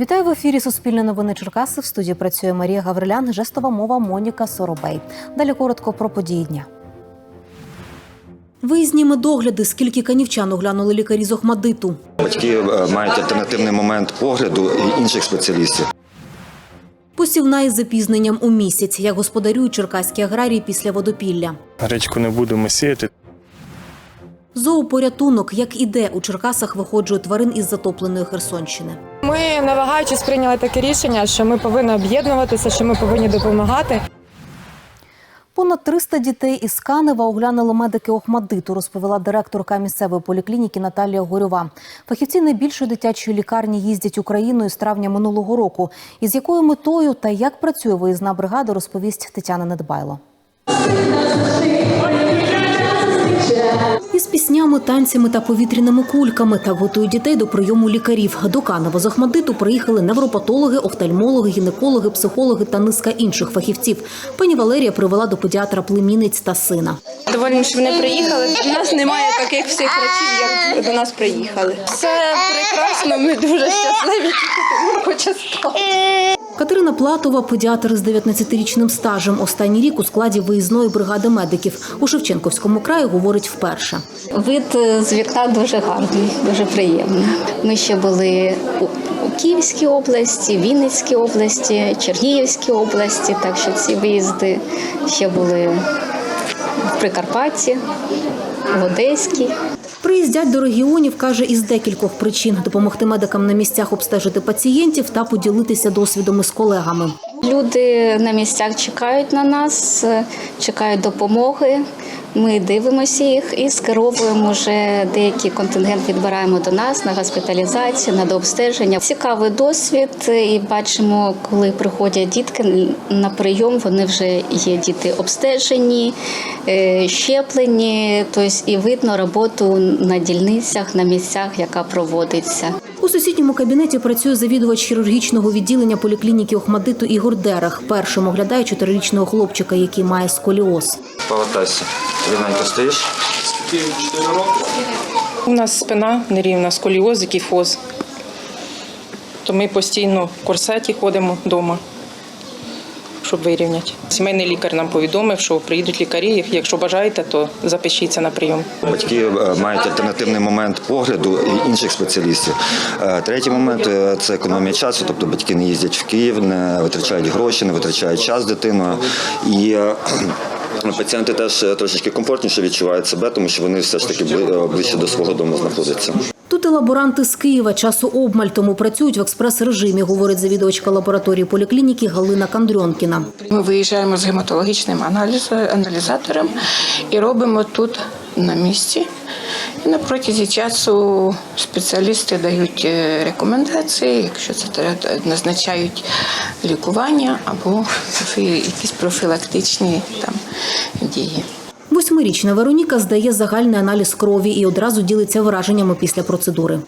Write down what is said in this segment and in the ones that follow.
Вітаю в ефірі Суспільне новини Черкаси. В студії працює Марія Гаврилян, жестова мова Моніка Соробей. Далі коротко про події дня. Виїзні медогляди, скільки канівчан оглянули лікарі з Охмадиту. Батьки е, мають альтернативний момент погляду і інших спеціалістів. Посівна із запізненням у місяць, як господарюють черкаські аграрії після водопілля. Гречку не будемо сіяти. Зоопорятунок, як іде у Черкасах, виходжує тварин із затопленої Херсонщини. Ми не вагаючись прийняли таке рішення, що ми повинні об'єднуватися, що ми повинні допомагати. Понад 300 дітей із Канева оглянули медики Охмадиту, розповіла директорка місцевої поліклініки Наталія Горюва. Фахівці найбільшої дитячої лікарні їздять Україною з травня минулого року. Із якою метою та як працює виїзна бригада, розповість Тетяна Недбайло. Із піснями, танцями та повітряними кульками так готують дітей до прийому лікарів. До Канева з Охмадиту приїхали невропатологи, офтальмологи, гінекологи, психологи та низка інших фахівців. Пані Валерія привела до педіатра племінниць та сина. Довольні, що вони приїхали. У нас немає таких всіх речів, як до нас приїхали. Все прекрасно, ми дуже щасливі. Хоче стати. Катерина Платова, педіатр з 19-річним стажем. Останній рік у складі виїзної бригади медиків у Шевченківському краї говорить вперше. Вид е, з вікна дуже гарний, дуже приємний. Ми ще були у, Київській області, Вінницькій області, Чернігівській області, так що ці виїзди ще були в Прикарпатті, в Одеській. Приїздять до регіонів, каже, із декількох причин допомогти медикам на місцях обстежити пацієнтів та поділитися досвідом із колегами. Люди на місцях чекають на нас, е, чекають допомоги. Ми дивимося їх і скеровуємо вже деякий контингент. Відбираємо до нас на госпіталізацію, на дообстеження. Цікавий досвід, і бачимо, коли приходять дітки на прийом. Вони вже є діти обстежені, е, щеплені. Тобто і видно роботу на дільницях, на місцях, яка проводиться. У сусідньому кабінеті працює завідувач хірургічного відділення поліклініки Охмадиту Ігор Дерах. Першим оглядає чотирирічного хлопчика, який має сколіоз. Повертайся. Рівненько стоїш. У нас спина нерівна, сколіоз і кіфоз. То ми постійно в корсеті ходимо вдома, щоб вирівняти. Сімейний лікар нам повідомив, що приїдуть лікарі. Якщо бажаєте, то запишіться на прийом. Батьки е, мають альтернативний момент погляду і інших спеціалістів. Е, Третій момент е, це економія часу, тобто батьки не їздять в Київ, не витрачають гроші, не витрачають час дитиною. І пацієнти теж трошечки комфортніше відчувають себе, тому що вони все ж таки ближче до свого дому знаходяться. Тут і лаборанти з Києва часу обмаль, тому працюють в експрес-режимі, говорить завідувачка лабораторії поліклініки Галина Кандрьонкіна. Ми виїжджаємо з гематологічним аналіз, аналізатором і робимо тут на місці. І на протязі часу спеціалісти дають е, рекомендації, якщо це треба, назначають лікування або якісь профілактичні там дії. Восьмирічна Вероніка здає загальний аналіз крові і одразу ділиться враженнями після процедури.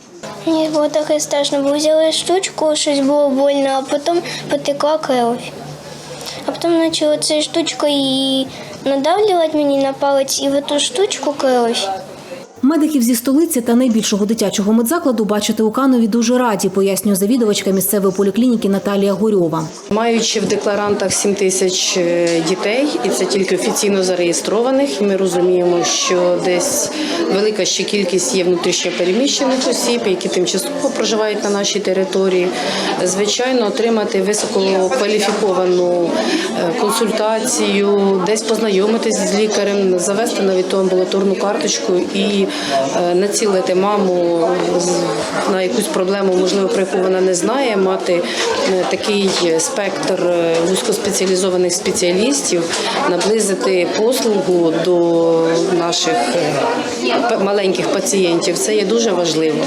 Мені було таке страшно, бо взяли штучку, щось було больно, а потім потекла кров. А потім почали цією штучкою і надавлювати мені на палець і в ту штучку кров. Медиків зі столиці та найбільшого дитячого медзакладу бачити у Канові дуже раді, пояснює завідувачка місцевої поліклініки Наталія Горьова. Маючи в декларантах 7 тисяч е, дітей, і це тільки офіційно зареєстрованих. Ми розуміємо, що десь велика ще кількість є внутрішньопереміщених осіб, які тимчасово проживають на нашій території. Звичайно, отримати висококваліфіковану е, консультацію, десь познайомитись з лікарем, завести навіть ту амбулаторну карточку і націлити маму на якусь проблему, можливо, про яку вона не знає, мати е, такий спектр е, вузькоспеціалізованих спеціалістів, наблизити послугу до наших е, маленьких пацієнтів. Це є дуже важливо.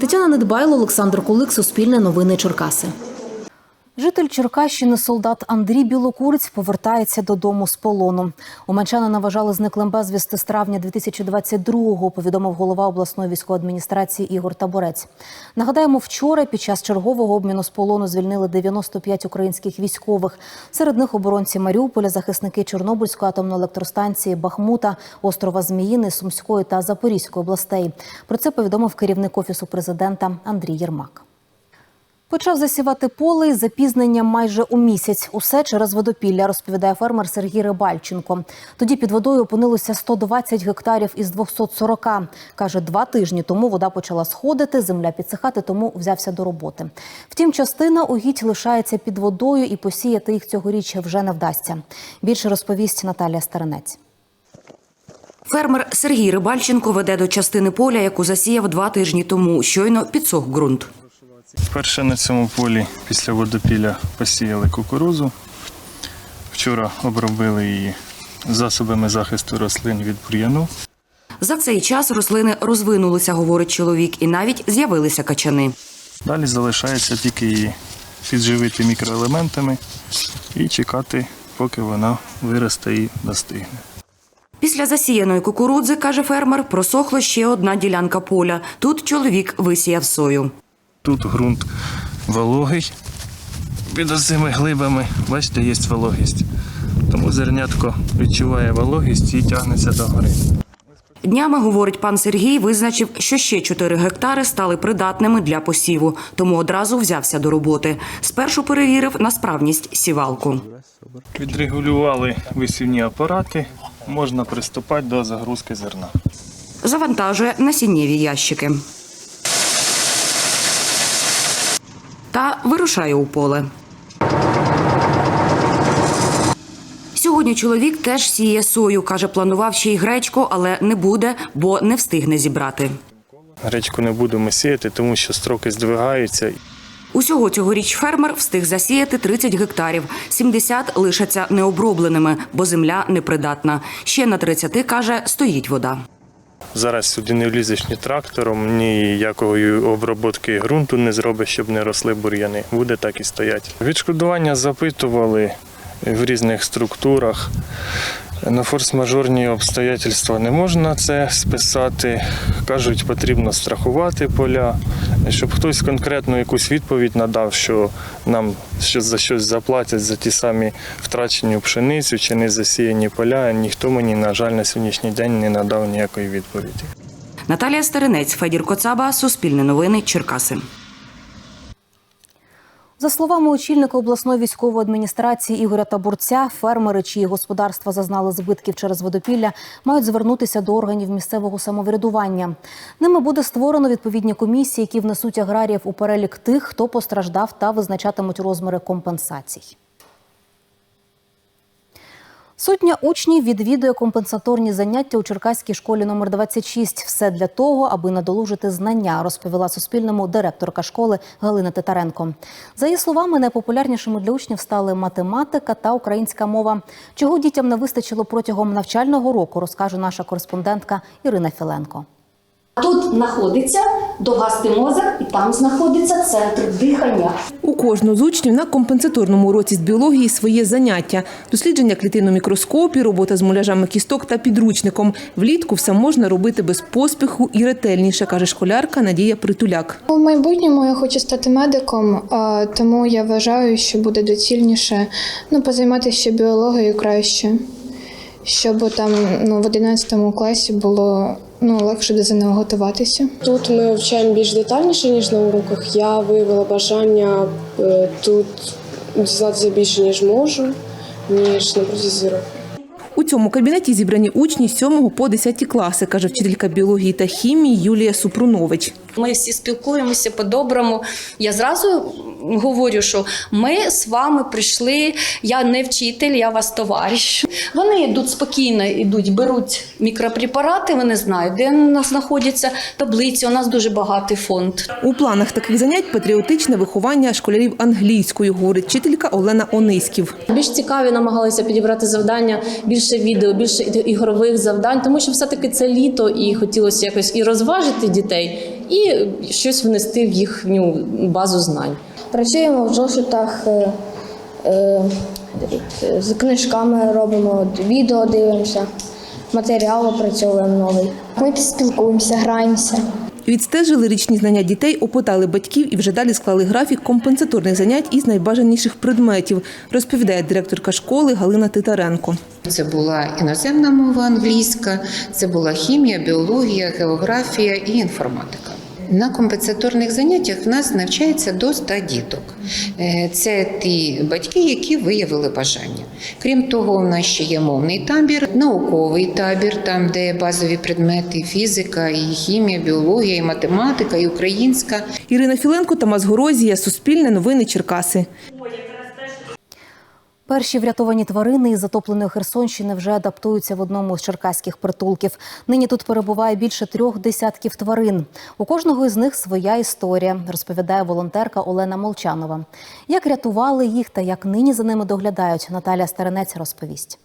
Тетяна Недбайло, Олександр Кулик, Суспільне новини Черкаси. Житель Черкащини солдат Андрій Білокурець повертається додому з полону. Уманчанина вважали зниклим безвісти з травня 2022-го, повідомив голова обласної військової адміністрації Ігор Таборець. Нагадаємо, вчора під час чергового обміну з полону звільнили 95 українських військових. Серед них оборонці Маріуполя, захисники Чорнобильської атомної електростанції, Бахмута, острова Зміїни, Сумської та Запорізької областей. Про це повідомив керівник офісу президента Андрій Єрмак. Почав засівати поле із запізненням майже у місяць. Усе через водопілля, розповідає фермер Сергій Рибальченко. Тоді під водою опинилося 120 гектарів із 240. Каже, два тижні тому вода почала сходити, земля підсихати, тому взявся до роботи. Втім, частина угідь лишається під водою і посіяти їх цьогоріч вже не вдасться. Більше розповість Наталія Старинець. Фермер Сергій Рибальченко веде до частини поля, яку засіяв два тижні тому. Щойно підсох ґрунт. Вперше на цьому полі після водопілля посіяли кукурузу. Вчора обробили її засобами захисту рослин від бур'яну. За цей час рослини розвинулися, говорить чоловік, і навіть з'явилися качани. Далі залишається тільки її підживити мікроелементами і чекати, поки вона виросте і достигне. Після засіяної кукурудзи, каже фермер, просохла ще одна ділянка поля. Тут чоловік висіяв сою. Тут ґрунт вологий, під цими глибами, бачите, є вологість. Тому зернятко відчуває вологість і тягнеться до гори. Днями, говорить пан Сергій, визначив, що ще 4 гектари стали придатними для посіву, тому одразу взявся до роботи. Спершу перевірив на справність сівалку. Відрегулювали висівні апарати, можна приступати до загрузки зерна. Завантажує насіннєві ящики. Вирушає у поле. Сьогодні чоловік теж сіє сою. Каже, планував ще й гречку, але не буде, бо не встигне зібрати. Гречку не будемо сіяти, тому що строки здвигаються. Усього цьогоріч фермер встиг засіяти 30 гектарів. 70 лишаться необробленими, бо земля непридатна. Ще на 30, каже, стоїть вода. Зараз сюди не влізеш ні трактором, ні якої обробки ґрунту не зробиш, щоб не росли бур'яни. Буде так і стоять. Відшкодування запитували в різних структурах. На форс-мажорні обстоятельства не можна це списати. Кажуть, потрібно страхувати поля, щоб хтось конкретно якусь відповідь надав, що нам за щось заплатять за ті самі втрачені пшеницю чи не засіяні поля. Ніхто мені, на жаль, на сьогоднішній день не надав ніякої відповіді. Наталія Старинець, Федір Коцаба, Суспільне новини, Черкаси. За словами очільника обласної військової адміністрації Ігоря Табурця, фермери, чиї господарства зазнали збитків через водопілля, мають звернутися до органів місцевого самоврядування. Ними буде створено відповідні комісії, які внесуть аграріїв у перелік тих, хто постраждав та визначатимуть розміри компенсацій. Сотня учнів відвідує компенсаторні заняття у Черкаській школі номер 26. Все для того, аби надолужити знання, розповіла Суспільному директорка школи Галина Титаренко. За її словами, найпопулярнішими для учнів стали математика та українська мова. Чого дітям не вистачило протягом навчального року, розкаже наша кореспондентка Ірина Філенко. Тут знаходиться довгастий мозок, і там знаходиться центр дихання. У кожного з учнів на компенсаторному уроці з біології своє заняття: дослідження клітин у мікроскопі, робота з муляжами кісток та підручником. Влітку все можна робити без поспіху і ретельніше, каже школярка Надія Притуляк. У майбутньому я хочу стати медиком, тому я вважаю, що буде доцільніше ну, позайматися ще біологією краще, щоб там ну, в 11 класі було ну, легше до ЗНО готуватися. Тут ми вивчаємо більш детальніше, ніж на уроках. Я виявила бажання е, тут дізнатися більше, ніж можу, ніж на протязі року. У цьому кабінеті зібрані учні з 7 по 10 класи, каже вчителька біології та хімії Юлія Супрунович. Ми всі спілкуємося по-доброму. Я зразу говорю, що ми з вами прийшли. Я не вчитель, я вас товариш. Вони йдуть спокійно, йдуть, беруть мікропрепарати. Вони знають, де у нас знаходяться таблиці. У нас дуже багатий фонд. У планах таких занять патріотичне виховання школярів англійською, говорить вчителька Олена Ониськів. Більш цікаві намагалися підібрати завдання, більше відео, більше ігрових завдань, тому що все-таки це літо і хотілося якось і розважити дітей, і щось внести в їхню базу знань. Працюємо в зошитах е, е, з книжками, робимо відео, дивимося, матеріал опрацьовуємо новий. Ми спілкуємося, граємося. Відстежили річні знання дітей, опитали батьків і вже далі склали графік компенсаторних занять із найбажаніших предметів, розповідає директорка школи Галина Титаренко. Це була іноземна мова англійська, це була хімія, біологія, географія і інформатика. На компенсаторних заняттях в нас навчається до 100 діток. Е, Це ті батьки, які виявили бажання. Крім того, у нас ще є мовний табір, науковий табір, там де базові предмети фізика, і хімія, біологія, і математика, і українська. Ірина Філенко, Тамас Горозія, Суспільне новини Черкаси. Перші врятовані тварини із затопленої Херсонщини вже адаптуються в одному з черкаських притулків. Нині тут перебуває більше трьох десятків тварин. У кожного із них своя історія, розповідає волонтерка Олена Молчанова. Як рятували їх та як нині за ними доглядають, Наталя Старенець розповість.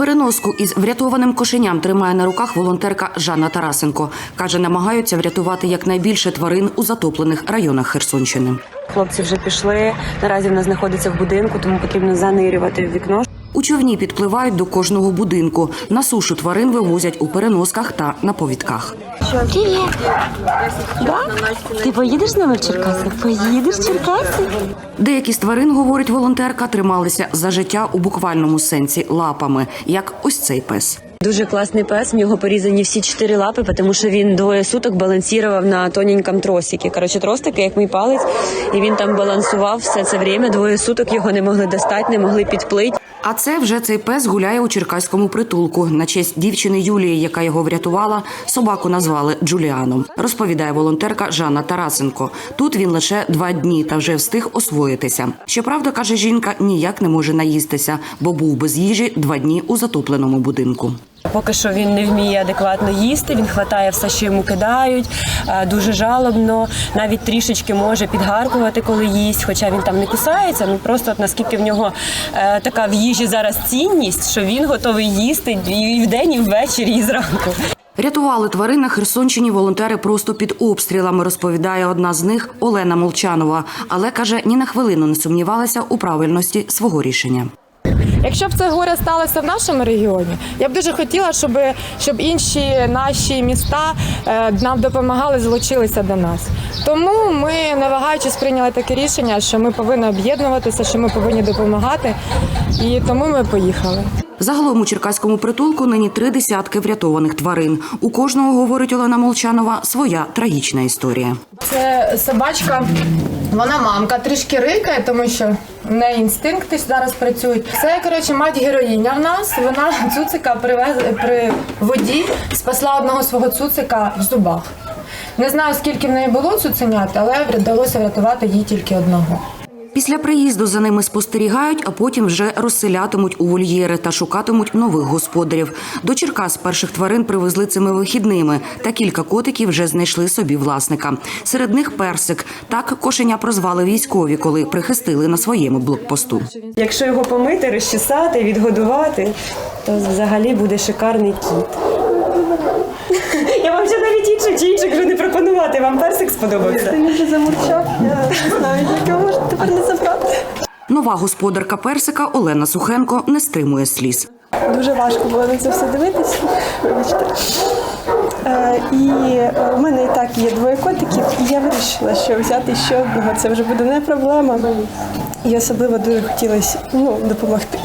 Переноску із врятованим кошеням тримає на руках волонтерка Жанна Тарасенко. Каже, намагаються врятувати якнайбільше тварин у затоплених районах Херсонщини. Хлопці вже пішли. Наразі вона знаходиться в будинку, тому потрібно занирювати в вікно. У човні підпливають до кожного будинку. На сушу тварин вивозять у переносках та на повідках. Привіт! Да? Ти поїдеш з нами в Черкаси? Поїдеш в Черкаси? Деякі з тварин, говорить волонтерка, трималися за життя у буквальному сенсі лапами, як ось цей пес. Дуже класний пес. В нього порізані всі чотири лапи, тому що він двоє суток балансував на тоненькому тросикі. Коротше, трос такий, як мій палець, і він там балансував все це время. Двоє суток його не могли достати, не могли підплити. А це вже цей пес гуляє у черкаському притулку. На честь дівчини Юлії, яка його врятувала, собаку назвали Джуліаном. Розповідає волонтерка Жанна Тарасенко. Тут він лише два дні та вже встиг освоїтися. Щоправда, каже жінка, ніяк не може наїстися, бо був без їжі два дні у затопленому будинку. Поки що він не вміє адекватно їсти. Він хватає все, що йому кидають, е, дуже жалобно. Навіть трішечки може підгаркувати, коли їсть, хоча він там не кусається. Ну просто от наскільки в нього е, така в їжі зараз цінність, що він готовий їсти і вдень, і ввечері, і зранку. Рятували тварин на Херсонщині волонтери просто під обстрілами, розповідає одна з них Олена Молчанова. Але каже, ні на хвилину не сумнівалася у правильності свого рішення. Якщо б це горе сталося в нашому регіоні, я б дуже хотіла, щоб, щоб інші наші міста е, нам допомагали, залучилися до нас. Тому ми, не вагаючись, прийняли таке рішення, що ми повинні об'єднуватися, що ми повинні допомагати. І тому ми поїхали. Загалом у черкаському притулку нині три десятки врятованих тварин. У кожного, говорить Олена Молчанова, своя трагічна історія. Це собачка, вона мамка, трішки рикає, тому що в неї інстинкти зараз працюють. Це коротше мать героїня в нас. Вона цуцика привез при воді, спасла одного свого цуцика в зубах. Не знаю, скільки в неї було цуценят, але вдалося врятувати їй тільки одного. Після приїзду за ними спостерігають, а потім вже розселятимуть у вольєри та шукатимуть нових господарів. До Черкас перших тварин привезли цими вихідними, та кілька котиків вже знайшли собі власника. Серед них персик. Так кошеня прозвали військові, коли прихистили на своєму блокпосту. Якщо його помити, розчесати, відгодувати, то взагалі буде шикарний кіт. Я вам ще навіть інших чи інших вже не пропонувати. Вам персик сподобався? Він вже замурчав. Я не знаю, як його тепер не забрати. Нова господарка персика Олена Сухенко не стримує сліз. Дуже важко було на це все дивитися. Вибачте. Е, і е, у мене і так є двоє котиків, і я вирішила, що взяти ще одного це вже буде не проблема. І особливо дуже хотілося ну, допомогти.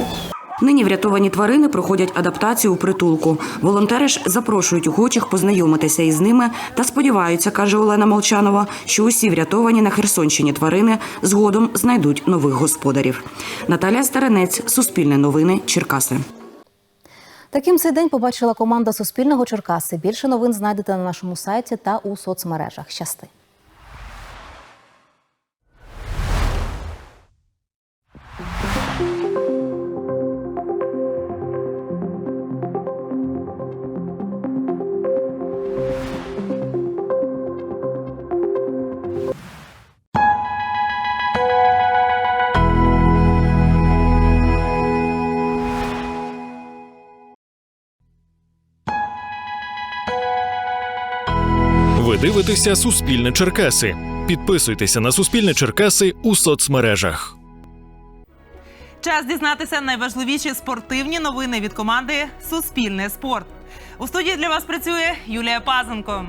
Нині врятовані тварини проходять адаптацію у притулку. Волонтери ж запрошують охочих познайомитися із ними та сподіваються, каже Олена Молчанова, що усі врятовані на Херсонщині тварини згодом знайдуть нових господарів. Наталія Старенець, Суспільне новини, Черкаси. Таким цей день побачила команда Суспільного Черкаси. Більше новин знайдете на нашому сайті та у соцмережах. Щасти. Ви дивитеся Суспільне Черкаси. Підписуйтеся на Суспільне Черкаси у соцмережах. Час дізнатися найважливіші спортивні новини від команди Суспільне спорт. У студії для вас працює Юлія Пазенко.